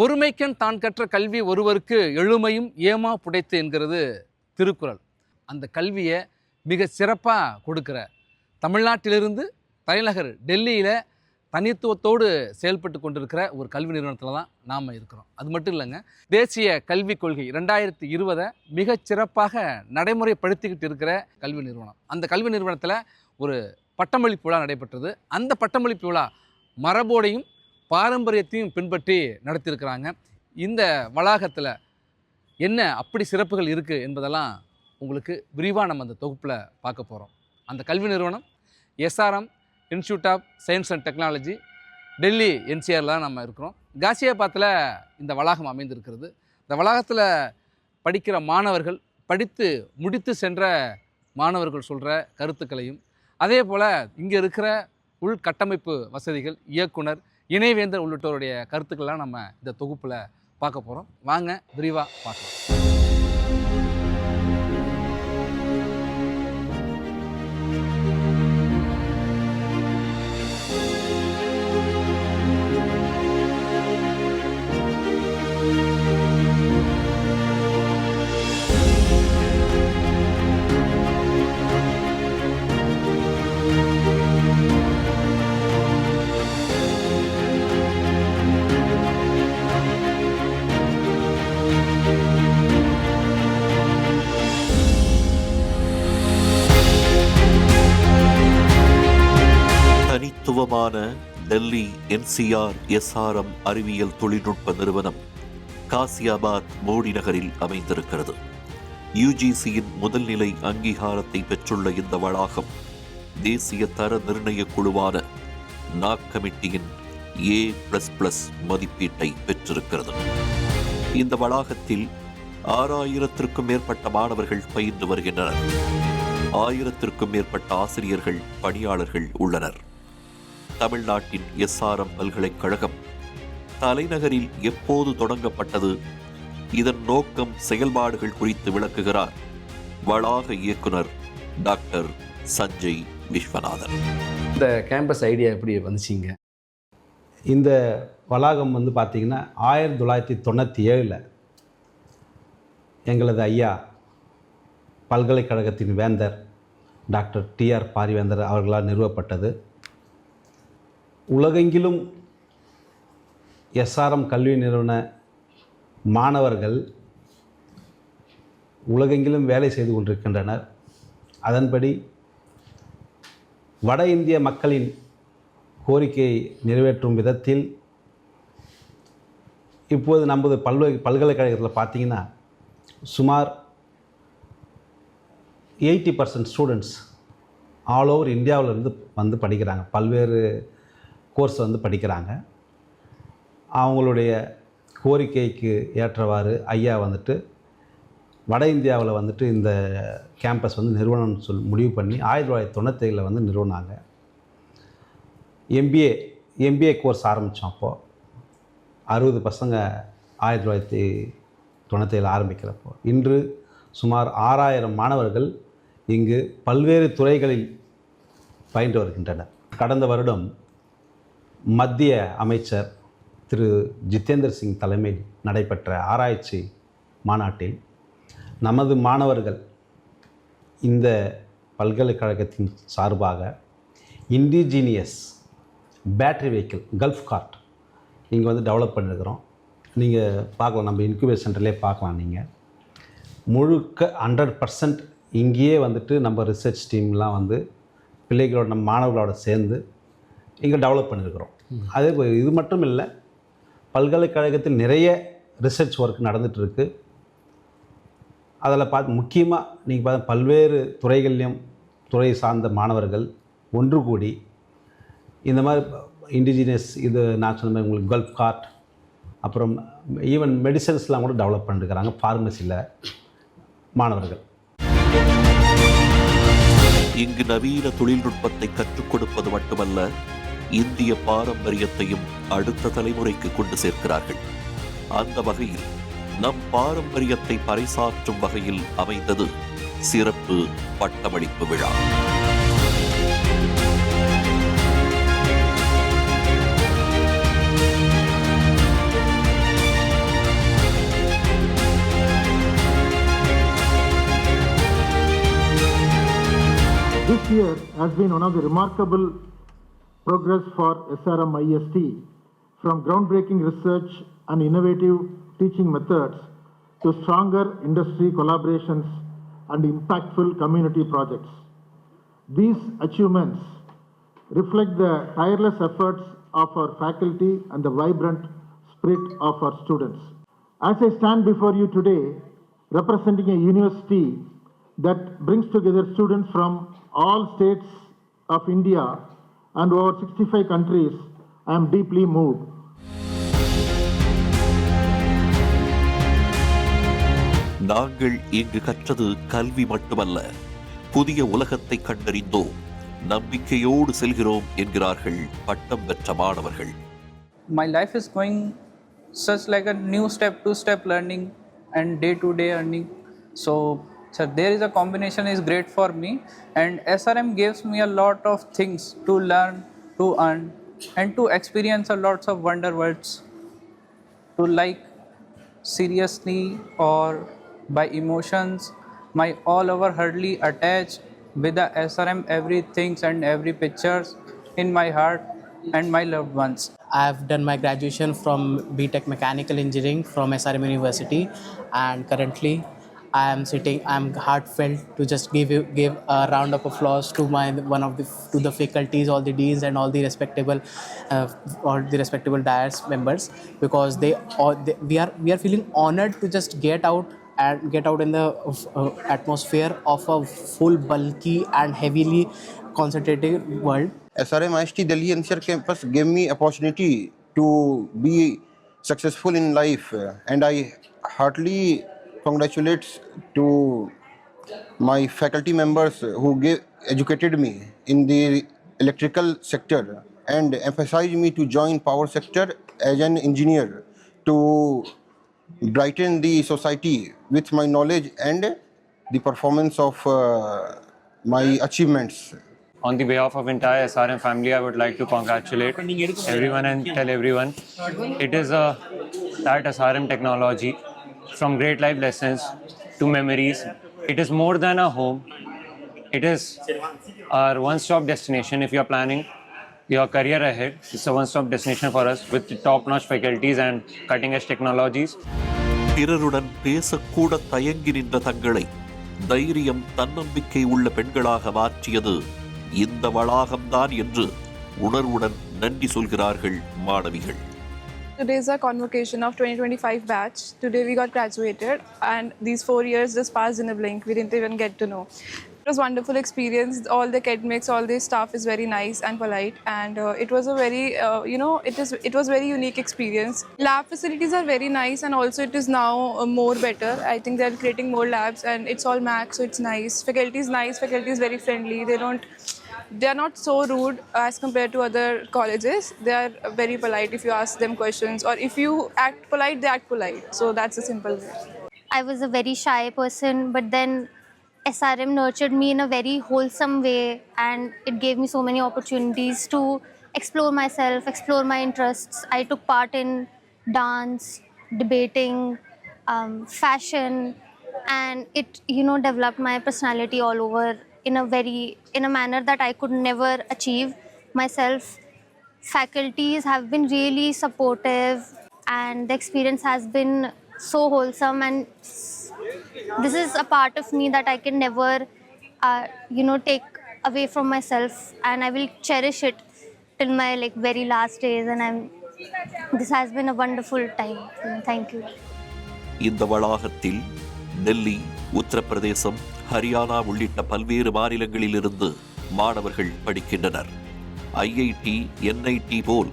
ஒருமைக்கண் தான் கற்ற கல்வி ஒருவருக்கு எழுமையும் ஏமா புடைத்து என்கிறது திருக்குறள். அந்த கல்வியை மிக சிறப்பாக கொடுக்குற தமிழ்நாட்டிலிருந்து தலைநகர் டெல்லியில் தனித்துவத்தோடு செயல்பட்டு கொண்டிருக்கிற ஒரு கல்வி நிறுவனத்தில் தான் நாம் இருக்கிறோம். அது மட்டும் இல்லைங்க தேசிய கல்விக் கொள்கை ரெண்டாயிரத்தி இருபதை மிகச் சிறப்பாக நடைமுறைப்படுத்திக்கிட்டு இருக்கிற கல்வி நிறுவனம். அந்த கல்வி நிறுவனத்தில் ஒரு பட்டமளிப்பு விழா நடைபெற்றது. அந்த பட்டமளிப்பு விழா மரபோடையும் பாரம்பரியத்தையும் பின்பற்றி நடத்தியிருக்கிறாங்க. இந்த வளாகத்தில் என்ன அப்படி சிறப்புகள் இருக்குது என்பதெல்லாம் உங்களுக்கு விரிவாக நம்ம அந்த தொகுப்பில் பார்க்க போகிறோம் அந்த கல்வி நிறுவனம் SRM institute of science and technology Delhi என்சிஆரில் தான் நம்ம இருக்கிறோம். காசியாபாத்தில் இந்த வளாகம் அமைந்திருக்கிறது. இந்த வளாகத்தில் படிக்கிற மாணவர்கள் படித்து முடித்து சென்ற மாணவர்கள் சொல்கிற கருத்துக்களையும் அதே போல் இங்கே இருக்கிற உள்கட்டமைப்பு வசதிகள் இயக்குனர் இணைவேந்தர் உள்ளிட்டோருடைய கருத்துக்கள்லாம் நம்ம இந்த தொகுப்பில் பார்க்க போகிறோம் வாங்க விரிவாக பார்க்கலாம். தனித்துவமான டெல்லி என்சிஆர் எஸ்ஆர்எம் அறிவியல் தொழில்நுட்ப நிறுவனம் காசியாபாத் மோடி நகரில் அமைந்திருக்கிறது. யுஜிசியின் முதல்நிலை அங்கீகாரத்தை பெற்றுள்ள இந்த வளாகம் தேசிய தர நிர்ணய குழுவான நாக் கமிட்டியின் ஏ பிளஸ் பிளஸ் மதிப்பீட்டை பெற்றிருக்கிறது. இந்த வளாகத்தில் ஆறாயிரத்திற்கும் மேற்பட்ட மாணவர்கள் பயின்று வருகின்றனர். ஆயிரத்திற்கும் மேற்பட்ட ஆசிரியர்கள் பணியாளர்கள் உள்ளனர். தமிழ்நாட்டின் எஸ்ஆர்எம் பல்கலைக்கழகம். தலைநகரில் எப்போது தொடங்கப்பட்டது? இதன் நோக்கம் செயல்பாடுகள் குறித்து விளக்குகிறார் வளாக இயக்குனர் டாக்டர் சஞ்சய் விஸ்வநாதன். இந்த கேம்பஸ் ஐடியா எப்படி வந்துச்சிங்க? இந்த வளாகம் வந்து பார்த்திங்கன்னா ஆயிரத்தி தொள்ளாயிரத்தி தொண்ணூற்றி ஏழில் எங்களது ஐயா பல்கலைக்கழகத்தின் வேந்தர் டாக்டர் டிஆர் பாரிவேந்தர் அவர்களால் நிறுவப்பட்டது. உலகெங்கிலும் எஸ்ஆர்எம் கல்வி நிறுவன மாணவர்கள் உலகெங்கிலும் வேலை செய்து கொண்டிருக்கின்றனர். அதன்படி வட இந்திய மக்களின் கோரிக்கையை நிறைவேற்றும் விதத்தில் இப்போது நமது பல்வே பல்கலைக்கழகத்தில் பார்த்தீங்கன்னா சுமார் eighty percent students all over இந்தியாவிலேருந்து வந்து படிக்கிறாங்க. பல்வேறு கோர்ஸ் வந்து படிக்கிறாங்க. அவங்களுடைய கோரிக்கைக்கு ஏற்றவாறு ஐயா வந்துட்டு வட இந்தியாவில் வந்துட்டு இந்த கேம்பஸ் வந்து நிறுவனம்னு சொல் முடிவு பண்ணி ஆயிரத்தி தொள்ளாயிரத்தி தொண்ணூத்தேழில் வந்து நிறுவனாங்க. எம்பிஏ எம்பிஏ கோர்ஸ் ஆரம்பித்தோம் அப்போது அறுபது பசங்க ஆயிரத்தி தொள்ளாயிரத்தி தொண்ணூத்தேழு ஆரம்பிக்கிறப்போ. இன்று சுமார் ஆறாயிரம் மாணவர்கள் இங்கு பல்வேறு துறைகளில் பயின்று வருகின்றனர். கடந்த வருடம் மத்திய அமைச்சர் திரு ஜிதேந்தர் சிங் தலைமையில் நடைபெற்ற ஆராய்ச்சி மாநாட்டில் நமது மாணவர்கள் இந்த பல்கலைக்கழகத்தின் சார்பாக indigenous battery vehicle golf cart இங்கே வந்து டெவலப் பண்ணியிருக்கிறோம் நீங்கள் பார்க்கலாம் நம்ம இன்குபேஷன் சென்டர்லேயே பார்க்கலாம் நீங்கள் முழுக்க ஹண்ட்ரட் பர்சன்ட் இங்கேயே வந்துட்டு நம்ம ரிசர்ச் டீம்லாம் வந்து பிள்ளைகளோட நம்ம மாணவர்களோட சேர்ந்து இங்கே டெவலப் பண்ணியிருக்கிறோம் அதே இது மட்டும் இல்லை பல்கலைக்கழகத்தில் நிறைய ரிசர்ச் ஒர்க் நடந்துகிட்ருக்கு அதில் பார்த்து முக்கியமாக நீங்கள் பார்த்து பல்வேறு துறைகள்லையும் துறை சார்ந்த மாணவர்கள் ஒன்று கூடி இந்த மாதிரி இண்டிஜினியஸ் இது நான் சொன்ன மாதிரி உங்களுக்கு கல்ஃப் கார்ட் அப்புறம் ஈவன் மெடிசன்ஸ்லாம் கூட டெவலப் பண்ணிருக்கிறாங்க ஃபார்மசியில் மாணவர்கள். இங்கு நவீன தொழில்நுட்பத்தை கற்றுக் கொடுப்பது மட்டுமல்ல இந்திய பாரம்பரியத்தையும் அடுத்த தலைமுறைக்கு கொண்டு சேர்க்கிறார்கள். அந்த வகையில் நம் பாரம்பரியத்தை பறைசாற்றும் வகையில் அமைந்தது சிறப்பு பட்டமளிப்பு விழா. This year has been one of the remarkable progress for SRM IST from groundbreaking research and innovative teaching methods to stronger industry collaborations and impactful community projects. These achievements reflect the tireless efforts of our faculty and the vibrant spirit of our students. As I stand before you today, representing a university that brings together students from all states of India and over 65 countries, I am deeply moved. நாங்கள் இங்கு கற்றது கல்வி மட்டுமல்ல புதிய உலகத்தை கண்டறிந்தோம் நம்பிக்கையோடு செல்கிறோம் என்கிறார்கள் பட்டம் பெற்ற மாணவர்கள் my life is going such like a new step to step learning and day to day earning so so there is a combination is great for me. And srm gives me a lot of things to learn to earn and to experience a lots of wonder words to like seriously or by emotions my all over hardly attached with the srm everything and every pictures in my heart and my loved ones. I've done my graduation from BTech Mechanical Engineering from SRM University, and currently I am sitting. I'm heartfelt to just give you give a round of applause to my one of the to the faculties, all the deans, and all the respectable, uh, all the respectable DIAS members because they, all, they we are we are feeling honored to just get out and get out in the uh, atmosphere of a full bulky and heavily concentrated world SRM IST Delhi NCR campus gave me opportunity to be successful in life uh, and I heartily congratulate to my faculty members who gave, educated me in the electrical sector and emphasized me to join power sector as an engineer to brighten the society with my knowledge and the performance of uh, my achievements. On the behalf of entire SRM family, I would like to congratulate everyone and tell everyone it is a that SRM technology from great life lessons to memories. It is more than a home. It is our one-stop destination if you are planning your career ahead. It's a one-stop destination for us with top-notch faculties and cutting-edge technologies. பிறருடன் பேசக்கூட தயங்கி நின்ற தங்களை தைரியம் தன்னம்பிக்கை உள்ள பெண்களாக மாற்றியது இந்த வளாகம்தான் என்று உணர்வுடன் நன்றி சொல்கிறார்கள் மாணவிகள் Today is a convocation of 2025 batch. Today we got graduated, and these four years just passed in a blink. We didn't even get to know. It was wonderful experience. All the academics, all the staff is very nice and polite, and uh, it was a very, uh, you know, it is it was very unique experience. Lab facilities are very nice, and also it is now uh, more better. I think they are creating more labs, and it's all Mac, so it's nice. Faculty is nice. Faculty is very friendly. They don't they are not so rude as compared to other colleges. They are very polite if you ask them questions, or if you act polite, they act polite. So that's a simple way. I was a very shy person, but then SRM nurtured me in a very wholesome way and it gave me so many opportunities to explore myself, explore my interests. I took part in dance, debating, um, fashion, and it, you know, developed my personality all over in a very, in a manner that I could never achieve myself. Faculties have been really supportive and the experience has been so wholesome and this is a part of me that I can never, uh, you know, take away from myself, and I will cherish it till my like very last days. And I'm. This has been a wonderful time. for me. Thank you. இந்த வளாகத்தில் டெல்லி உத்தரப்பிரதேசம் ஹரியானா உள்ளிட்ட பல்வேறு மாநிலங்களிலிருந்து மாணவர்கள் படிக்கின்றனர். IIT NIT போல்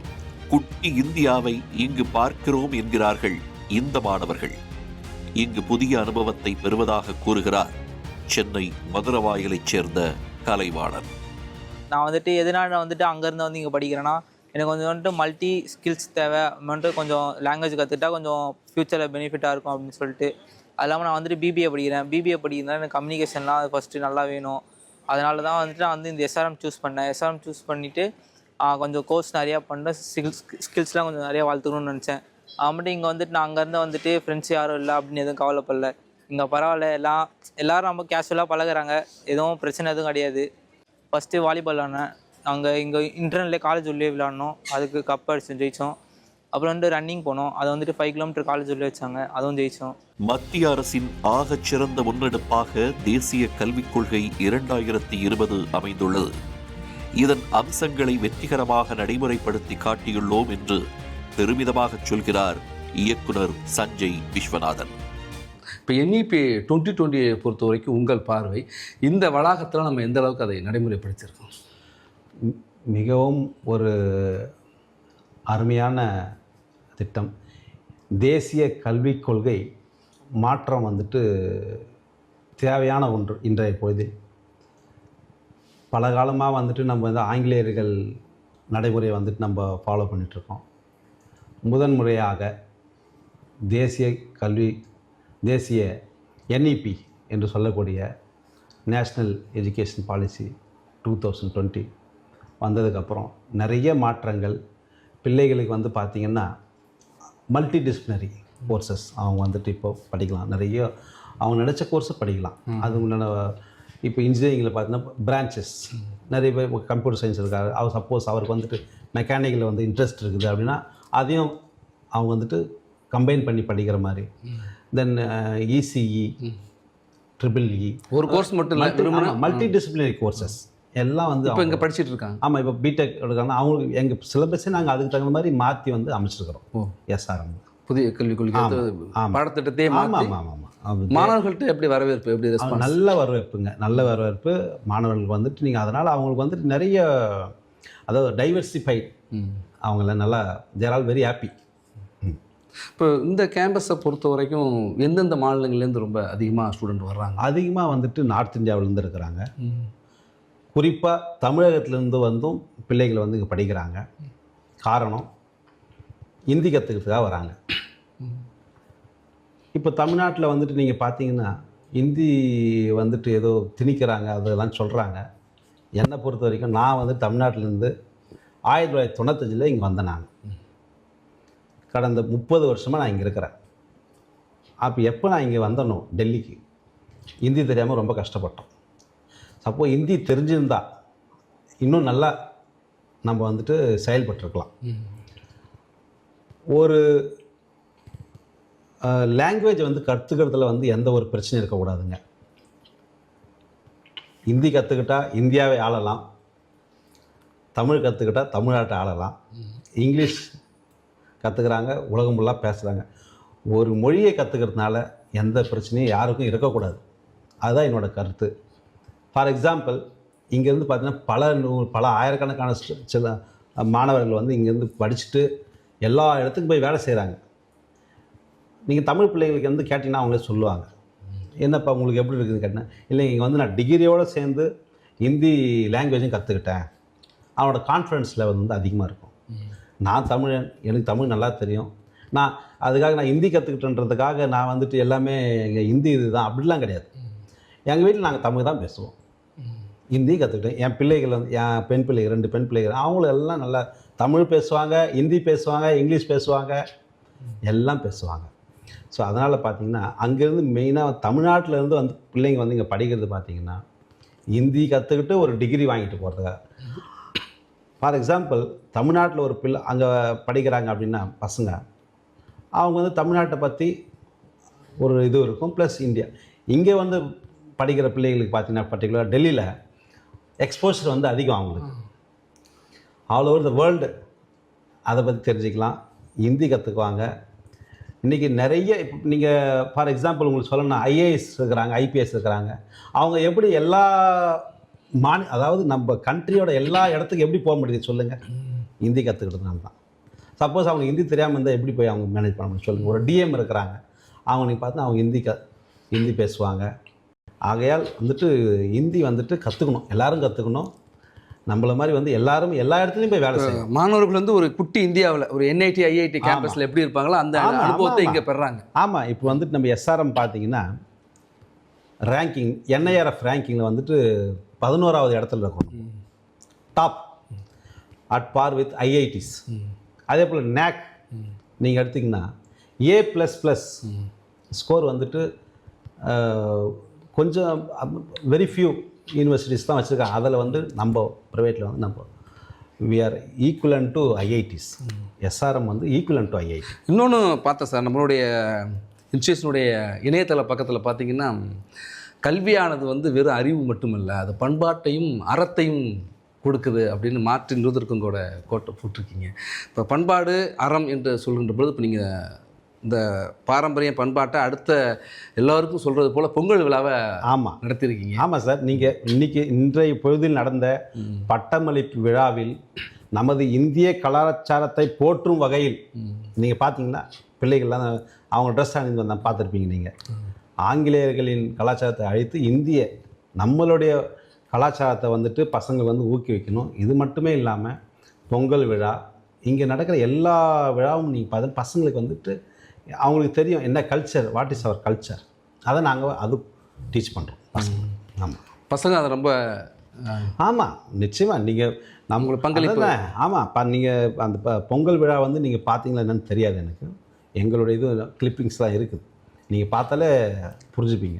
குட்டி இந்தியாவை இங்கு பார்க்கிறோம் என்கிறார்கள் இந்த மாணவர்கள். இங்கு புதிய அனுபவத்தை பெறுவதாக கூறுகிறார் சென்னை மதுரவாயிலைச் சேர்ந்த கலைவாணன். நான் வந்துட்டு எதனால் நான் வந்துட்டு அங்கேருந்து வந்து இங்கே படிக்கிறேன்னா எனக்கு கொஞ்சம் வந்துட்டு மல்டி ஸ்கில்ஸ் தேவை வந்துட்டு கொஞ்சம் லாங்குவேஜ் கற்றுக்கிட்டா கொஞ்சம் ஃப்யூச்சரில் பெனிஃபிட்டாக இருக்கும் அப்படின்னு சொல்லிட்டு அது இல்லாமல் நான் வந்துட்டு பிபிஏ படிக்கிறேன். பிபிஏ படிக்கிறதுனால எனக்கு கம்யூனிகேஷன்லாம் ஃபஸ்ட்டு நல்லா வேணும். அதனால தான் வந்துட்டு நான் வந்து இந்த எஸ்ஆர்எம் சூஸ் பண்ணேன். எஸ்ஆர்எம் சூஸ் பண்ணிவிட்டு கொஞ்சம் கோர்ஸ் நிறையா பண்ணுறேன் ஸ்கில்ஸ் ஸ்கில்ஸ்லாம் கொஞ்சம் நிறையா வளர்த்துக்கணும்னு நினச்சேன். அது மட்டும் இங்கே வந்துட்டு நான் அங்கேருந்து வந்துட்டு ஃப்ரெண்ட்ஸ் யாரும் இல்லை அப்படின்னு எதுவும் கவலைப்படல. இங்கே பரவாயில்ல எல்லாம் எல்லோரும் ரொம்ப கேஷுவலாக பழகுறாங்க. எதுவும் பிரச்சனை எதுவும் கிடையாது. ஃபஸ்ட்டு வாலிபால் விளாட்னேன். அங்கே இங்கே இன்டர்னல்லே காலேஜ் உள்ளே விளாட்னோம். அதுக்கு கப் அடிச்சு ஜெயித்தோம் அப்புறம் வந்து ரன்னிங் போனோம். அதை வந்துட்டு ஃபைவ் கிலோமீட்டர் காலேஜ் உள்ளே வச்சாங்க. அதுவும் ஜெயித்தோம் மத்திய அரசின் ஆகச் சிறந்த முன்னெடுப்பாக தேசிய கல்விக் கொள்கை இரண்டாயிரத்தி இருபது அமைந்துள்ளது. இதன் அம்சங்களை வெற்றிகரமாக நடைமுறைப்படுத்தி காட்டியுள்ளோம் என்று பெருமிதமாகச் சொல்கிறார் இயக்குனர் சஞ்சய் விஸ்வநாதன். இப்போ என்இபி டுவெண்ட்டி டுவெண்ட்டியை பொறுத்த வரைக்கும் உங்கள் பார்வை இந்த வளாகத்தில் நம்ம எந்த அளவுக்கு அதை நடைமுறைப்படுத்தியிருக்கோம்? மிகவும் ஒரு அருமையான திட்டம். தேசிய கல்விக் கொள்கை மாற்றம் வந்துட்டு தேவையான ஒன்று இன்றைய பொழுதில். பல காலமாக வந்துட்டு நம்ம வந்து ஆங்கிலேயர்கள் நடைமுறையை வந்துட்டு நம்ம ஃபாலோ பண்ணிகிட்ருக்கோம் முதன் முறையாக தேசிய கல்வி தேசிய என்இபி என்று சொல்லக்கூடிய national education policy two thousand twenty வந்ததுக்கப்புறம் நிறைய மாற்றங்கள். பிள்ளைகளுக்கு வந்து பார்த்திங்கன்னா மல்டி டிசிப்ளினரி கோர்சஸ் அவங்க வந்துட்டு இப்போ படிக்கலாம். நிறைய அவங்க நினச்ச கோர்ஸை படிக்கலாம். அது உண்டான இப்போ இன்ஜினியரிங்கில் பார்த்தீங்கன்னா பிரான்ச்சஸ் நிறைய பேர் கம்ப்யூட்டர் சயின்ஸ் இருக்காரு அவர் சப்போஸ் அவருக்கு வந்துட்டு மெக்கானிக்கில் வந்து இன்ட்ரெஸ்ட் இருக்குது அப்படின்னா அதையும் அவங்க வந்துட்டு கம்பைன் பண்ணி படிக்கிற மாதிரி. தென் இசிஇ ட்ரிபிள் இ ஒரு கோர்ஸ் மட்டும் மல்டி டிசிப்ளினரி கோர்சஸ் எல்லாம் வந்து இப்போ இங்கே படிச்சிட்டு இருக்காங்க ஆமாம் இப்போ பிடெக் எடுக்காங்க அவங்களுக்கு எங்கள் சிலபஸே நாங்கள் அதுக்கு தகுந்த மாதிரி மாற்றி வந்து அமைச்சிருக்கிறோம். ஓ. எஸ்ஆர்எம் புதிய கல்விக் கொள்கை. பாடத்திட்டத்தையே ஆமாம் ஆமாம் ஆமாம் மாணவர்கள்ட்ட எப்படி வரவேற்பு எப்படி நல்ல வரவேற்புங்க. நல்ல வரவேற்பு. மாணவர்களுக்கு வந்துட்டு நீங்கள் அதனால் அவங்களுக்கு வந்துட்டு நிறைய அதாவது டைவர்சிஃபைட் அவங்கள நல்லா தேர் ஆல் வெரி ஹாப்பி இப்போ இந்த கேம்பஸை பொறுத்த வரைக்கும் எந்தெந்த மாநிலங்கள்லேருந்து ரொம்ப அதிகமாக ஸ்டூடெண்ட் வர்றாங்க? அதிகமாக வந்துட்டு நார்த் இந்தியாவிலேருந்து இருக்கிறாங்க. குறிப்பாக தமிழகத்திலேருந்து வந்தும் பிள்ளைகள் வந்து இங்கே படிக்கிறாங்க. காரணம் ஹிந்தி கற்றுக்கிறதுக்காக வராங்க. இப்போ தமிழ்நாட்டில் வந்துட்டு நீங்கள் பார்த்தீங்கன்னா ஹிந்தி வந்துட்டு ஏதோ திணிக்கிறாங்க அதெல்லாம் சொல்கிறாங்க என்னை பொறுத்த வரைக்கும் நான் வந்து தமிழ்நாட்டிலேருந்து ஆயிரத்தி தொள்ளாயிரத்தி தொண்ணூத்தஞ்சில் இங்கே வந்தேன் நான். கடந்த முப்பது வருஷமாக நான் இங்கே இருக்கிறேன். அப்போ எப்போ நான் இங்கே வந்தனோ டெல்லிக்கு. ஹிந்தி தெரியாமல் ரொம்ப கஷ்டப்பட்டோம். சப்போஸ் ஹிந்தி தெரிஞ்சிருந்தா இன்னும் நல்லா நம்ம வந்துட்டு செயல்பட்டுருக்கலாம். ஒரு லாங்குவேஜ் வந்து கற்றுக்கிறதுல வந்து எந்த ஒரு பிரச்சனையும் இருக்கக்கூடாதுங்க ஹிந்தி கற்றுக்கிட்டா இந்தியாவை ஆளலாம். தமிழ் கற்றுக்கிட்டா தமிழ்நாட்டை ஆளலாம். இங்கிலீஷ் கற்றுக்குறாங்க உலகம் ஃபுல்லாக பேசுகிறாங்க ஒரு மொழியை கற்றுக்கிறதுனால எந்த பிரச்சனையும் யாருக்கும் இருக்கக்கூடாது. அதுதான் என்னோடய கருத்து. ஃபார் எக்ஸாம்பிள் இங்கேருந்து பார்த்தீங்கன்னா பல நூ பல ஆயிரக்கணக்கான சில மாணவர்கள் வந்து இங்கேருந்து படிச்சுட்டு எல்லா இடத்துக்கும் போய் வேலை செய்கிறாங்க நீங்கள் தமிழ் பிள்ளைங்களுக்கு வந்து கேட்டிங்கன்னா அவங்களே சொல்லுவாங்க. என்னப்பா உங்களுக்கு எப்படி இருக்குதுன்னு கேட்டேன் இல்லை இங்கே வந்து நான் டிகிரியோடு சேர்ந்து ஹிந்தி லாங்குவேஜும் கற்றுக்கிட்டேன் அவனோட கான்ஃபிடன்ஸ் லெவல் வந்து அதிகமாக இருக்கும். நான் தமிழன் எனக்கு தமிழ் நல்லா தெரியும். நான் அதுக்காக நான் ஹிந்தி கற்றுக்கிட்டேன்றதுக்காக நான் வந்துட்டு எல்லாமே இங்கே ஹிந்தி இதுதான் அப்படிலாம் கிடையாது. எங்கள் வீட்டில் நாங்கள் தமிழ் தான் பேசுவோம். ஹிந்தி கற்றுக்கிட்டேன் என் பிள்ளைகள் வந்து என் பெண் பிள்ளைகள் ரெண்டு பெண் பிள்ளைகள் அவங்களும் எல்லாம் நல்லா தமிழ் பேசுவாங்க ஹிந்தி பேசுவாங்க இங்கிலீஷ் பேசுவாங்க எல்லாம் பேசுவாங்க. ஸோ அதனால் பார்த்தீங்கன்னா அங்கேருந்து மெயினாக தமிழ்நாட்டிலேருந்து வந்து பிள்ளைங்க வந்து இங்கே படிக்கிறது பார்த்தீங்கன்னா ஹிந்தி கற்றுக்கிட்டு ஒரு டிகிரி வாங்கிட்டு போகிறதுக்காக ஃபார் எக்ஸாம்பிள் தமிழ்நாட்டில் ஒரு பிள்ளை அங்கே படிக்கிறாங்க அப்படின்னா பசங்க அவங்க வந்து தமிழ்நாட்டை பற்றி ஒரு இது இருக்கும் ப்ளஸ் இந்தியா இங்கே வந்து படிக்கிற பிள்ளைகளுக்கு பார்த்தீங்கன்னா பர்டிகுலர் டெல்லியில் எக்ஸ்போஷர் வந்து அதிகம் அவங்களுக்கு. ஆல் ஓவர் த வேர்ல்டு அதை பற்றி தெரிஞ்சுக்கலாம். ஹிந்தி கற்றுக்குவாங்க இன்றைக்கி நிறைய இப்போ நீங்கள் ஃபார் எக்ஸாம்பிள் உங்களுக்கு சொல்லணும்னா ஐஏஎஸ் இருக்கிறாங்க ஐபிஎஸ் இருக்கிறாங்க. அவங்க எப்படி எல்லா மாநி அதாவது நம்ம கண்ட்ரியோட எல்லா இடத்துக்கும் எப்படி போக முடியுது சொல்லுங்கள் ஹிந்தி கற்றுக்கிட்டதுனால தான். சப்போஸ் அவங்க ஹிந்தி தெரியாமல் இருந்தால் எப்படி போய் அவங்க மேனேஜ் பண்ண முடியும் சொல்லுங்கள் ஒரு டிஎம் இருக்கிறாங்க. அவங்க நீங்கள் பார்த்தா அவங்க ஹிந்தி க ஹிந்தி பேசுவாங்க. ஆகையால் வந்துட்டு ஹிந்தி வந்துட்டு கற்றுக்கணும் எல்லாரும் கற்றுக்கணும் நம்மள மாதிரி வந்து எல்லாரும் எல்லா இடத்துலையும் போய் வேலை செய்யணும். மாணவர்கள் வந்து ஒரு குட்டி இந்தியாவில் ஒரு என்ஐடி ஐஐடி கேம்பஸில் எப்படி இருப்பாங்களோ அந்த அனுபவத்தை இங்கே பெறாங்க. ஆமாம் இப்போ வந்துட்டு நம்ம எஸ்ஆர்எம் பார்த்தீங்கன்னா ரேங்கிங் என்ஐஆர்எஃப் ரேங்கிங்கில் வந்துட்டு பதினோராவது இடத்துல இருக்கணும். Top at par with IITs அதே போல் நேக் நீங்கள் எடுத்திங்கன்னா ஏ ப்ளஸ் ப்ளஸ் ஸ்கோர் வந்துட்டு கொஞ்சம் வெரி ஃபியூ யூனிவர்சிட்டிஸ் தான் வச்சுருக்காங்க. அதில் வந்து நம்ம ப்ரைவேட்டில் வந்து நம்ம we are equivalent to IITs SRM வந்து ஈக்குவலன் டு ஐஐடி இன்னொன்று பார்த்தேன் சார். நம்மளுடைய இன்ஸ்டியூஷனுடைய இணையதள பக்கத்தில் பார்த்தீங்கன்னா கல்வியானது வந்து வெறும் அறிவு மட்டுமல்ல அது பண்பாட்டையும் அறத்தையும் கொடுக்குது அப்படின்னு மார்ட்டின் லூதருக்கும் கூட கோட்டை போட்டிருக்கீங்க. இப்போ பண்பாடு அறம் என்று சொல்கின்ற பொழுது இப்போ நீங்கள் இந்த பாரம்பரிய பண்பாட்டை அடுத்த எல்லாருக்கும் சொல்கிறது போல் பொங்கல் விழாவை ஆமாம் நடத்தியிருக்கீங்க. ஆமாம் சார். நீங்கள் இன்னைக்கு இன்றைய பொழுதில் நடந்த பட்டமளிப்பு விழாவில் நமது இந்திய கலாச்சாரத்தை போற்றும் வகையில் நீங்கள் பார்த்தீங்கன்னா பிள்ளைகள்லாம் அவங்க ட்ரெஸ் அணிந்து வந்தால் பார்த்துருப்பீங்க நீங்கள் ஆங்கிலேயர்களின் கலாச்சாரத்தை அழித்து இந்திய நம்மளுடைய கலாச்சாரத்தை வந்துட்டு பசங்களுக்கு வந்து ஊக்குவிக்கணும். இது மட்டுமே இல்லாமல் பொங்கல் விழா இங்கே நடக்கிற எல்லா விழாவும் நீங்கள் பார்த்து பசங்களுக்கு வந்துட்டு அவங்களுக்கு தெரியும் என்ன culture what is our culture அதை நாங்கள் அது டீச் பண்ணுறோம் பசங்க. ஆமாம் பசங்க அதை ரொம்ப ஆமாம் நிச்சயமாக நீங்கள் அவங்களோட பங்களிப்பு. ஆமாம் இப்போ நீங்கள் அந்த ப- பொங்கல் விழா வந்து நீங்கள் பார்த்தீங்களா என்னன்னு தெரியாது எனக்கு. எங்களுடைய இது கிளிப்பிங்ஸ்லாம் இருக்குது. நீங்கள் பார்த்தாலே புரிஞ்சுப்பீங்க.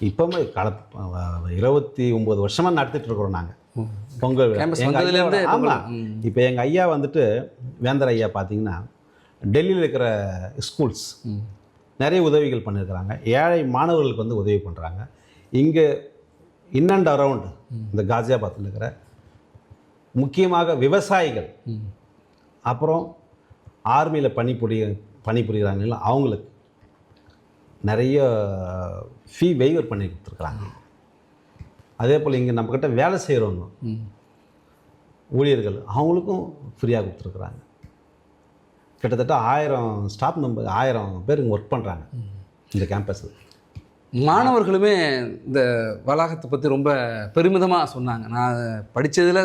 இப்போவுமே கல இருபத்தி ஒம்பது வருஷமாக நடத்திட்டு இருக்கிறோம் நாங்கள் பொங்கல் விழா. ஆமாம். இப்போ எங்கள் ஐயா வந்துட்டு வேந்தர் ஐயா பார்த்தீங்கன்னா டெல்லியில் இருக்கிற ஸ்கூல்ஸ் நிறைய உதவிகள் பண்ணியிருக்கிறாங்க. ஏழை மாணவர்களுக்கு வந்து உதவி பண்ணுறாங்க இங்கே இன் அண்ட் அரவுண்டு இந்த காசியாபாத்தில் இருக்கிற முக்கியமாக விவசாயிகள் அப்புறம் ஆர்மியில் பணிபுரிய பணிபுரிகிறாங்களா அவங்களுக்கு நிறைய ஃபீ வெய்வர் பண்ணி கொடுத்துருக்குறாங்க. அதே போல் இங்கே நம்மக்கிட்ட வேலை செய்கிறவங்க ஊழியர்கள் அவங்களுக்கும் ஃப்ரீயாக கொடுத்துருக்குறாங்க. கிட்டத்தட்ட ஆயிரம் ஸ்டாஃப் மெம்பர் ஆயிரம் பேர் இங்கே ஒர்க் பண்ணுறாங்க இந்த கேம்பஸில் மாணவர்களுமே இந்த வளாகத்தை பற்றி ரொம்ப பெருமிதமாக சொன்னாங்க. நான் படித்ததில்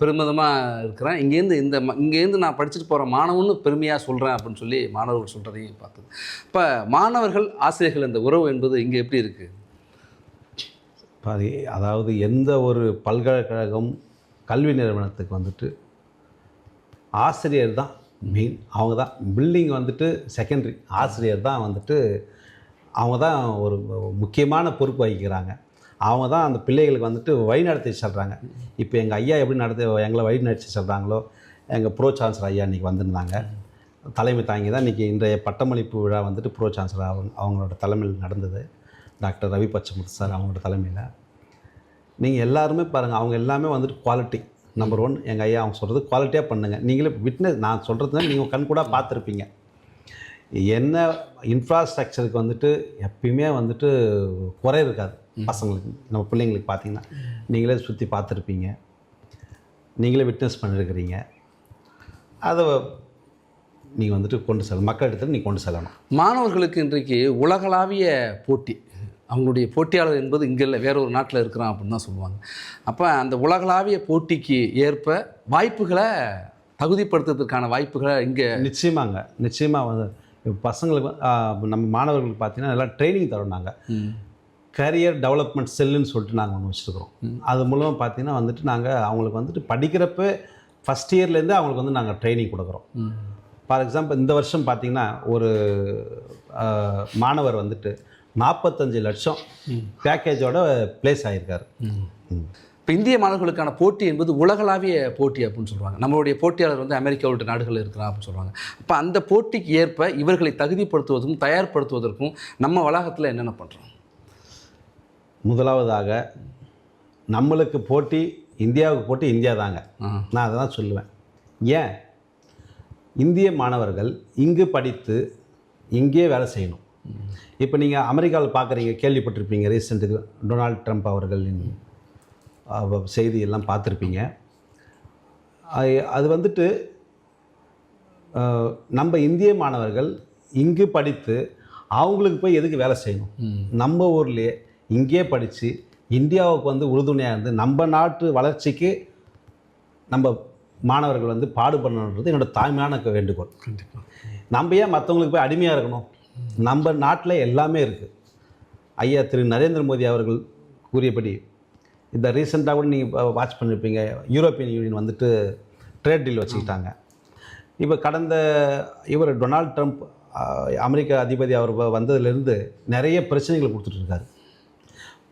பெருமிதமாக இருக்கிறேன். இங்கேருந்து இந்த இங்கேருந்து நான் படிச்சுட்டு போகிற மாணவன்னு பெருமையாக சொல்கிறேன் அப்படின்னு சொல்லி மாணவர்கள் சொல்கிறதையும் பார்த்தது. இப்போ மாணவர்கள் ஆசிரியர்கள் இந்த உறவு என்பது இங்கே எப்படி இருக்குது பாதி அதாவது எந்த ஒரு பல்கலைக்கழகம் கல்வி நிறுவனத்துக்கு வந்துட்டு ஆசிரியர் தான் மெயின் அவங்க தான் பில்டிங் வந்துட்டு செகண்டரி ஆசிரியர் தான் வந்துட்டு அவங்க தான் ஒரு முக்கியமான பொறுப்பு வகிக்கிறாங்க. அவங்க தான் அந்த பிள்ளைகளுக்கு வந்துட்டு வழி நடத்தி சொல்கிறாங்க இப்போ எங்கள் ஐயா எப்படி நடத்தி எங்களை வழி நடத்தி சொல்கிறாங்களோ எங்கள் ப்ரோ சான்சலர் ஐயா இன்றைக்கி வந்திருந்தாங்க. தலைமை தாங்கி தான் இன்றைக்கி இன்றைய பட்டமளிப்பு விழா வந்துட்டு ப்ரோ சான்சலர் அவங்க அவங்களோட தலைமையில் நடந்தது. டாக்டர் ரவி பச்சமுத்து சார் அவங்களோட தலைமையில். நீங்கள் எல்லாருமே பாருங்கள் அவங்க எல்லாமே வந்துட்டு குவாலிட்டி நம்பர் ஒன் எங்கள் ஐயா அவங்க சொல்கிறது குவாலிட்டியாக பண்ணுங்கள் நீங்களே விட்னஸ் நான் சொல்கிறது நீங்கள் கண் கூட பார்த்துருப்பீங்க. என்ன இன்ஃப்ராஸ்ட்ரக்சருக்கு வந்துட்டு எப்பயுமே வந்துட்டு குறை இருக்காது பசங்களுக்கு. நம்ம பிள்ளைங்களுக்கு பார்த்தீங்கன்னா நீங்களே சுற்றி பார்த்துருப்பீங்க. நீங்களே விட்னஸ் பண்ணியிருக்கிறீங்க அதை நீங்கள் வந்துட்டு கொண்டு செல்ல மக்களிடத்தில் நீ கொண்டு செல்லணும். மாணவர்களுக்கு இன்றைக்கு உலகளாவிய போட்டி. அவங்களுடைய போட்டியாளர் என்பது இங்கே இல்லை வேற ஒரு நாட்டில் இருக்கிறான் அப்படின்னு தான் சொல்லுவாங்க. அப்போ அந்த உலகளாவிய போட்டிக்கு ஏற்ப வாய்ப்புகளை தகுதிப்படுத்துறதுக்கான வாய்ப்புகளை இங்கே நிச்சயமாங்க. நிச்சயமாக வந்து பசங்களுக்கு நம்ம மாணவர்களுக்கு பார்த்தீங்கன்னா எல்லாம் ட்ரைனிங் தரோம் நாங்கள் கரியர் டெவலப்மெண்ட் செல்லுன்னு சொல்லிட்டு நாங்கள் ஒன்று வச்சுருக்கிறோம். அது மூலமாக பார்த்தீங்கன்னா வந்துட்டு நாங்கள் அவங்களுக்கு வந்துட்டு படிக்கிறப்ப ஃபஸ்ட் இயர்லேருந்து அவங்களுக்கு வந்து நாங்கள் ட்ரைனிங் கொடுக்குறோம். ஃபார் எக்ஸாம்பிள் இந்த வருஷம் பார்த்தீங்கன்னா ஒரு மாணவர் வந்துட்டு நாற்பத்தஞ்சு லட்சம் பேக்கேஜோட ப்ளேஸ் ஆகியிருக்காரு. இப்போ இந்திய மாணவர்களுக்கான போட்டி என்பது உலகளாவிய போட்டி அப்படின்னு சொல்லுவாங்க நம்மளுடைய போட்டியாளர் வந்து அமெரிக்கா உள்ளிட்ட நாடுகளில் இருக்கிறான் அப்படின்னு சொல்லுவாங்க அப்போ அந்த போட்டிக்கு ஏற்ப இவர்களை தகுதிப்படுத்துவதற்கும் தயார்படுத்துவதற்கும் நம்ம வளாகத்தில் என்னென்ன பண்ணுறோம் முதலாவதாக நம்மளுக்கு போட்டி இந்தியாவுக்கு போட்டி இந்தியா தாங்க நான் அதை தான் சொல்லுவேன். ஏன்? இந்திய மாணவர்கள் இங்கு படித்து இங்கே வேலை செய்யணும். இப்போ நீங்கள் அமெரிக்காவில் பார்க்குறீங்க கேள்விப்பட்டிருப்பீங்க ரீசெண்ட் இது. டொனால்ட் ட்ரம்ப் அவர்களின் அவ- செய்தியெல்லாம் பார்த்துருப்பீங்க அது- வந்துட்டு நம்ம இந்திய மாணவர்கள் இங்கு படித்து அவங்களுக்கு போய் எதுக்கு வேலை செய்யணும்? நம்ம ஊர்லேயே இங்கே படித்து இந்தியாவுக்கு வந்து உறுதுணையாக இருந்து நம்ம நாட்டு வளர்ச்சிக்கு நம்ம மாணவர்கள் வந்து பாடுபடணுன்றது என்னோட தாய்மையான வேண்டுகோள். நம்ம ஏன் மற்றவங்களுக்கு போய் அடிமையாக இருக்கணும்? நம்ம நாட்டில் எல்லாமே இருக்குது ஐயா திரு நரேந்திர மோடி அவர்கள் கூறியபடி இந்த ரீசெண்டாக கூட நீங்கள் வாட்ச் பண்ணியிருப்பீங்க யூரோப்பியன் யூனியன் வந்துட்டு ட்ரேட் டீல் வச்சுக்கிட்டாங்க. இப்போ கடந்த இவர் டொனால்ட் ட்ரம்ப் அமெரிக்க அதிபதி அவர் வந்ததுலேருந்து நிறைய பிரச்சனைகள் கொடுத்துட்டு இருக்காரு.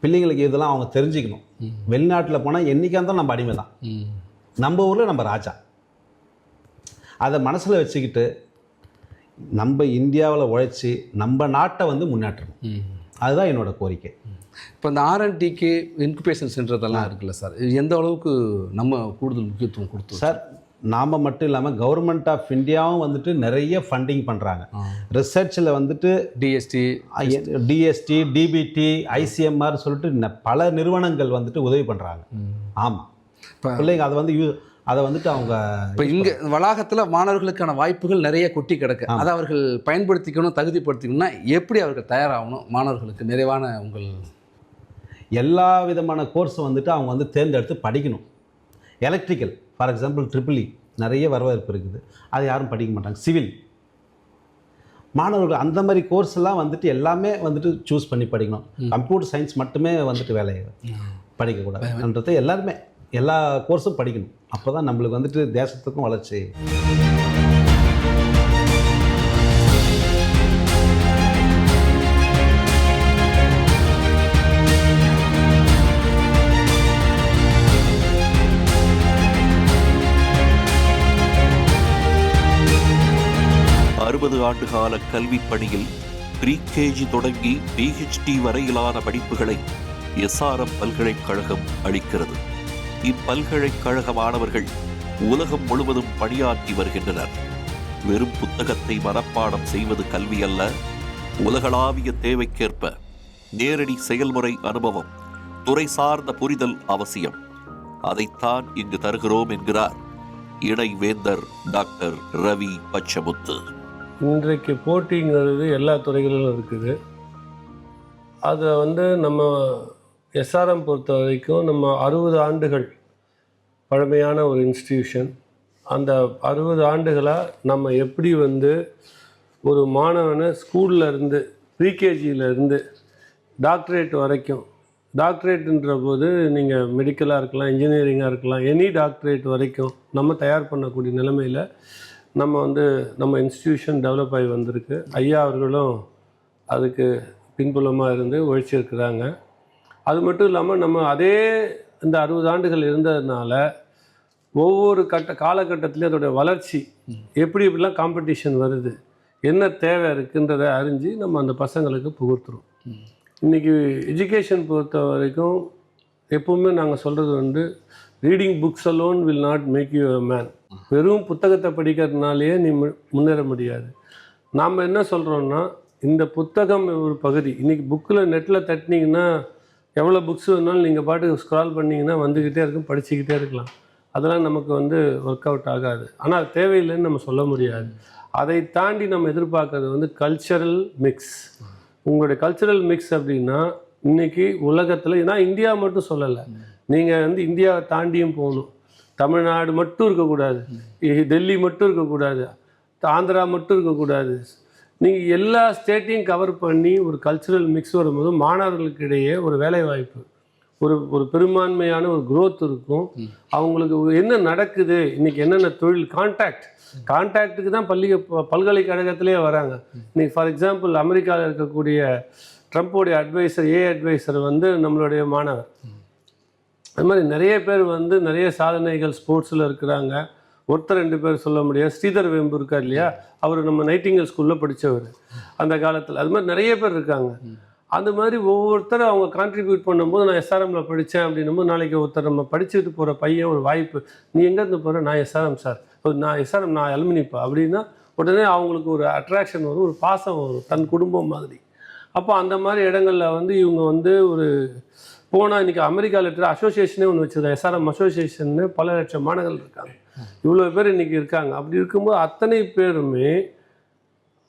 பிள்ளைங்களுக்கு இதெல்லாம் அவங்க தெரிஞ்சுக்கணும். வெளிநாட்டில் போனால் என்றைக்கா இருந்தாலும் நம்ம அடிமை தான் நம்ம ஊரில் நம்ம ராஜா. அதை மனசில் வச்சுக்கிட்டு நம்ம இந்தியாவில் உழைச்சி நம்ம நாட்டை வந்து முன்னேற்றணும். அதுதான் என்னோட கோரிக்கை. இப்போ இந்த ஆர்என்டிக்கு இன்குபேஷன் சென்டர் இதெல்லாம் இருக்குல்ல சார்? இது எந்த அளவுக்கு நம்ம கூடுதல் முக்கியத்துவம் கொடுத்து சார் நாம் மட்டும் இல்லாமல் கவர்மெண்ட் ஆஃப் இந்தியாவும் வந்துட்டு நிறைய ஃபண்டிங் பண்ணுறாங்க ரிசர்ச்சில் வந்துட்டு டிஎஸ்டி டிஎஸ்டி டிபிடி ஐசிஎம்ஆர் சொல்லிட்டு பல நிறுவனங்கள் வந்துட்டு உதவி பண்ணுறாங்க ஆமாம் இப்போ பிள்ளைங்க அதை வந்து யூ அதை வந்துட்டு அவங்க இப்போ இங்கே வளாகத்தில் மாணவர்களுக்கான வாய்ப்புகள் நிறைய கொட்டி கிடக்கு. அதை அவர்கள் பயன்படுத்திக்கணும் தகுதிப்படுத்திக்கணும்னா எப்படி அவர்கள் தயாராகணும்? மாணவர்களுக்கு நிறைவான உங்கள் எல்லா விதமான கோர்ஸும் வந்துட்டு அவங்க வந்து தேர்ந்தெடுத்து படிக்கணும். Electrical for example triple E நிறைய வரவேற்பு இருக்குது. அதை யாரும் படிக்க மாட்டாங்க. சிவில் மாணவர்கள் அந்த மாதிரி கோர்ஸ் எல்லாம் வந்துட்டு எல்லாமே வந்துட்டு சூஸ் பண்ணி படிக்கணும். கம்ப்யூட்டர் சயின்ஸ் மட்டுமே வந்துட்டு வேலையை படிக்கக்கூடாதுன்றது எல்லாருமே எல்லா கோர்ஸும் படிக்கணும். அப்போ தான் நம்மளுக்கு வந்துட்டு தேசத்துக்கும் வளர்ச்சி. அறுபது ஆண்டு கால கல்விப் பணியில் ப்ரீகேஜி தொடங்கி பிஹெச்டி வரையிலான படிப்புகளை எஸ்ஆர்எம் பல்கலைக்கழகம் அளிக்கிறது. இப்பல்கலைக்கழக மாணவர்கள் உலகம் முழுவதும் பணியாற்றி வருகின்றனர். வெறும் புத்தகத்தை மனப்பாடம் செய்வது கல்வி அல்ல. உலகளாவிய தேவைக்கேற்ப நேரடி செயல்முறை அனுபவம் துறை சார்ந்த புரிதல் அவசியம். அதைத்தான் இங்கு தருகிறோம் என்கிறார் இணை வேந்தர் டாக்டர் ரவி பச்சமுத்து. இன்றைக்கு போட்டிங்கிறது எல்லா துறைகளிலும் இருக்குது. அதை வந்து நம்ம எஸ்ஆர்எம் பொறுத்த வரைக்கும் நம்ம அறுபது ஆண்டுகள் பழமையான ஒரு இன்ஸ்டிடியூஷன் அந்த அறுபது ஆண்டுகளாக நம்ம எப்படி வந்து ஒரு மாணவனை ஸ்கூல்ல இருந்து டாக்டரேட் வரைக்கும் டாக்டரேட்டுன்ற போது நீங்கள் மெடிக்கலாக இருக்கலாம் இன்ஜினியரிங்காக இருக்கலாம் எனி டாக்டரேட் வரைக்கும் நம்ம தயார் பண்ணக்கூடிய நிலைமையில் நம்ம வந்து நம்ம இன்ஸ்டிடியூஷன் டெவலப் ஆகி வந்திருக்கு. ஐயா அவர்களும் அதுக்கு பின்புலமாக இருந்து உழைச்சிருக்கிறாங்க அது மட்டும் இல்லாமல் நம்ம அதே இந்த அறுபது ஆண்டுகள் இருந்ததுனால ஒவ்வொரு கட்ட காலகட்டத்திலையும் அதோடைய வளர்ச்சி எப்படி எப்படிலாம் காம்படிஷன் வருது என்ன தேவை இருக்குன்றதை அறிஞ்சு நம்ம அந்த பசங்களுக்கு புகுத்துறோம். இன்றைக்கி எஜுகேஷன் பொறுத்த வரைக்கும் எப்பவுமே நாங்கள் சொல்கிறது வந்து reading books alone will not make you a man வெறும் புத்தகத்தை படிக்கிறதுனாலேயே நீ முன்னேற முடியாது. நாம் என்ன சொல்கிறோன்னா இந்த புத்தகம் ஒரு பகுதி. இன்றைக்கி புக்கில் நெட்டில் தட்டினீங்கன்னா எவ்வளோ புக்ஸ் வேணாலும் நீங்கள் பாட்டுக்கு ஸ்க்ரால் பண்ணிங்கன்னா வந்துக்கிட்டே இருக்கும் படிச்சுக்கிட்டே இருக்கலாம். அதெல்லாம் நமக்கு வந்து ஒர்க் அவுட் ஆகாது. ஆனால் அது தேவையில்லைன்னு நம்ம சொல்ல முடியாது. அதை தாண்டி நம்ம எதிர்பார்க்கறது வந்து கல்ச்சரல் மிக்ஸ் உங்களுடைய கல்ச்சரல் மிக்ஸ் அப்படின்னா இன்னைக்கு உலகத்தில் ஏன்னா இந்தியா மட்டும் சொல்லலை. நீங்கள் வந்து இந்தியாவை தாண்டியும் போகணும். தமிழ்நாடு மட்டும் இருக்கக்கூடாது. டெல்லி மட்டும் இருக்கக்கூடாது. ஆந்திரா மட்டும் இருக்கக்கூடாது. நீங்கள் எல்லா ஸ்டேட்டையும் கவர் பண்ணி ஒரு கல்ச்சுரல் மிக்ஸ் வரும்போது மாணவர்களுக்கு இடையே ஒரு வேலைவாய்ப்பு ஒரு ஒரு பெரும்பான்மையான ஒரு growth இருக்கும். அவங்களுக்கு என்ன நடக்குது இன்னைக்கு என்னென்ன தொழில் கான்டாக்ட் கான்டாக்டுக்கு தான் பள்ளி ப- பல்கலைக்கழகத்திலே வராங்க இன்னைக்கு ஃபார் எக்ஸாம்பிள் அமெரிக்காவில் இருக்கக்கூடிய ட்ரம்ப்போடைய அட்வைசர் ஏ அட்வைசர் வந்து நம்மளுடைய மாணவர். அது மாதிரி நிறைய பேர் வந்து நிறைய சாதனைகள் ஸ்போர்ட்ஸில் இருக்கிறாங்க. ஒருத்தர் ரெண்டு பேர் சொல்ல முடியாது. ஸ்ரீதர் வேம்பு இருக்கார் இல்லையா? அவர் நம்ம நைட்டிங்கல் ஸ்கூலில் படித்தவர் அந்த காலத்தில். அது மாதிரி நிறைய பேர் இருக்காங்க. அந்த மாதிரி ஒவ்வொருத்தரும் அவங்க கான்ட்ரிபியூட் பண்ணும்போது நான் எஸ்ஆர்எம்மில் படித்தேன் அப்படின்னும் போது நாளைக்கு ஒருத்தர் நம்ம படிச்சுட்டு போகிற பையன் ஒரு வாய்ப்பு. நீ எங்கேருந்து போகிற நான் எஸ்ஆர்எம் சார் நான் எஸ்ஆர்எம் நான் அலுமினிப்பா அப்படின்னா உடனே அவங்களுக்கு ஒரு அட்ராக்ஷன் வரும் ஒரு பாசம் வரும். தன் குடும்பம் மாதிரி. அப்போ அந்த மாதிரி இடங்களில் வந்து இவங்க வந்து ஒரு போனால் இன்றைக்கி அமெரிக்காவில் இருக்கிற அசோசியேஷனே ஒன்று வச்சுருக்காங்க. எஸ்ஆர்எம் அசோசியேஷன்னு பல லட்சம் மாணவர்கள் இருக்காங்க. இவ்வளோ பேர் இன்றைக்கி இருக்காங்க. அப்படி இருக்கும்போது அத்தனை பேருமே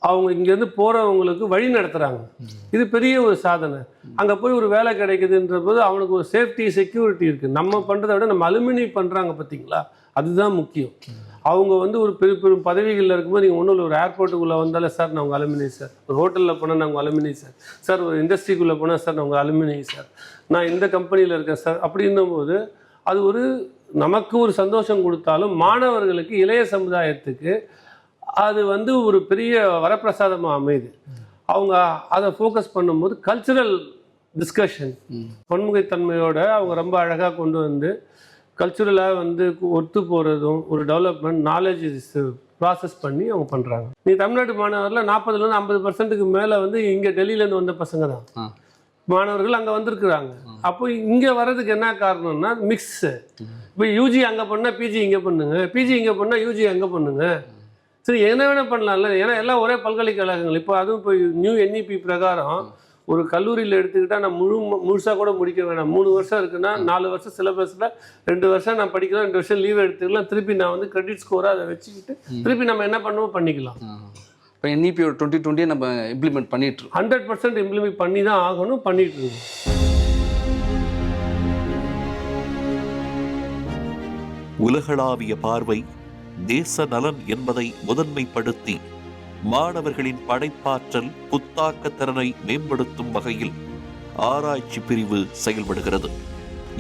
அவங்க இங்கேருந்து போகிறவங்களுக்கு வழி நடத்துகிறாங்க இது பெரிய ஒரு சாதனை. அங்கே போய் ஒரு வேலை கிடைக்குதுன்ற போது அவனுக்கு ஒரு சேஃப்டி செக்யூரிட்டி இருக்குது நம்ம பண்ணுறதை விட நம்ம அலுமினி பண்ணுறாங்க பார்த்தீங்களா அதுதான் முக்கியம். அவங்க வந்து ஒரு பெரிய பெரும் பதவிகளில் இருக்கும்போது நீங்கள் ஒன்றும் இல்லை ஒரு ஏர்போர்ட்டுக்குள்ளே வந்தாலே சார் நான் உங்கள் அலுமினி சார். ஒரு ஹோட்டலில் போனால் நான் உங்கள் அலுமினி சார். சார் ஒரு இண்டஸ்ட்ரிக்குள்ளே போனால் சார் நான் உங்கள் அலுமினி சார். நான் இந்த கம்பெனியில் இருக்கேன் சார். அப்படின்னும் போது அது ஒரு நமக்கு ஒரு சந்தோஷம் கொடுத்தாலும் மாணவர்களுக்கு இளைய சமுதாயத்துக்கு அது வந்து ஒரு பெரிய வரப்பிரசாதமாக அமையுது. அவங்க அதை ஃபோக்கஸ் பண்ணும்போது கல்ச்சுரல் டிஸ்கஷன் பன்முகைத்தன்மையோட அவங்க ரொம்ப அழகாக கொண்டு வந்து கல்ச்சுரலாக வந்து ஒத்து போகிறதும் ஒரு டெவலப்மெண்ட் நாலேஜ் ப்ராசஸ் பண்ணி அவங்க பண்ணுறாங்க நீ தமிழ்நாட்டு மாணவரில் நாற்பதுலேருந்து ஐம்பது பர்சன்ட்டுக்கு மேலே வந்து இங்கே டெல்லியிலேருந்து வந்த பசங்க தான். மாணவர்கள் அங்கே வந்திருக்கிறாங்க. அப்போ இங்கே வர்றதுக்கு என்ன காரணம்னா மிக்ஸு இப்போ யூஜி அங்கே பண்ணால் பிஜி இங்கே பண்ணுங்க. பிஜி இங்கே பண்ணால் யூஜி அங்கே பண்ணுங்க. சரி என்ன வேணால் பண்ணலாம்ல. ஏன்னா எல்லாம் ஒரே பல்கலைக்கழகங்கள். இப்போ அதுவும் இப்போ நியூ என்இபி பிரகாரம் ஒரு கல்லூரியில் எடுத்துக்கிட்டால் நான் முழு முழுசாக கூட முடிக்க வேணாம். மூணு வருஷம் இருக்குன்னா நாலு வருஷம் சிலபஸில் ரெண்டு வருஷம் நான் படிக்கலாம் ரெண்டு வருஷம் லீவ் எடுத்துக்கலாம். திருப்பி நான் வந்து கிரெடிட் ஸ்கோராக அதை வச்சுக்கிட்டு திருப்பி நம்ம என்ன பண்ணுவோம்? பண்ணிக்கலாம். இப்போ என்இபியோட டுவெண்ட்டி டுவெண்ட்டியை நம்ம இம்ப்ளிமெண்ட் பண்ணிட்டு இருக்கோம். ஹண்ட்ரட் பர்சன்ட் இம்ப்ளிமெண்ட் பண்ணி தான் ஆகணும் பண்ணிட்டு இருக்கோம். உலகளாவிய பார்வை தேச நலன் என்பதை முதன்மைப்படுத்தி மாணவர்களின் படைப்பாற்றல் புத்தாக்க திறனை மேம்படுத்தும் வகையில் ஆராய்ச்சி பிரிவு செயல்படுகிறது.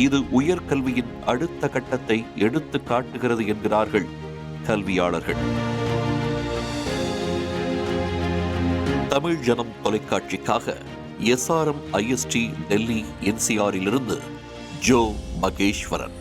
இது உயர்கல்வியின் அடுத்த கட்டத்தை எடுத்து காட்டுகிறது என்கிறார்கள் கல்வியாளர்கள். தமிழ் ஜனம் தொலைக்காட்சிக்காக எஸ்ஆர்எம் ஐஎஸ்டி டெல்லி என்சிஆரிலிருந்து ஜோ மகேஸ்வரன்.